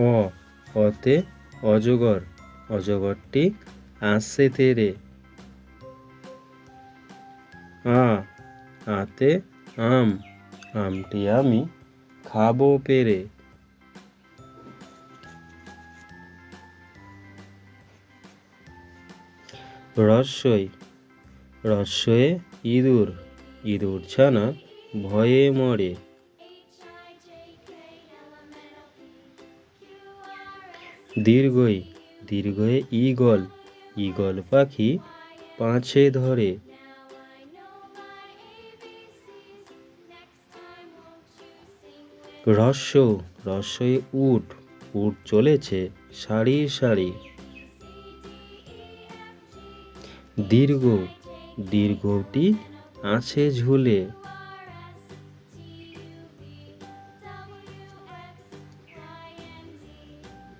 অ অতে অজগর, অজগরটি আসছে তেরে। আ, আতে আম, আমটি আমি খাব পেরে। রস্যই রস্যয়ে ইঁদুর ইঁদুর ছানা ভয়ে মরে। দীর্ঘই, দীর্ঘয়ে ঈগল ঈগল পাখি পাঁচে ধরে। রস্য রস্যই উট উট চলেছে সারি সারি। দীর্ঘ, দীর্ঘটি আছে ঝুলে।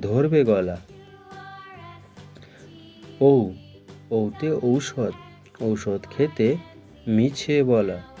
ধরবে গলা। ও ঔতে ঔষধ ঔষধ খেতে মিছে বলা।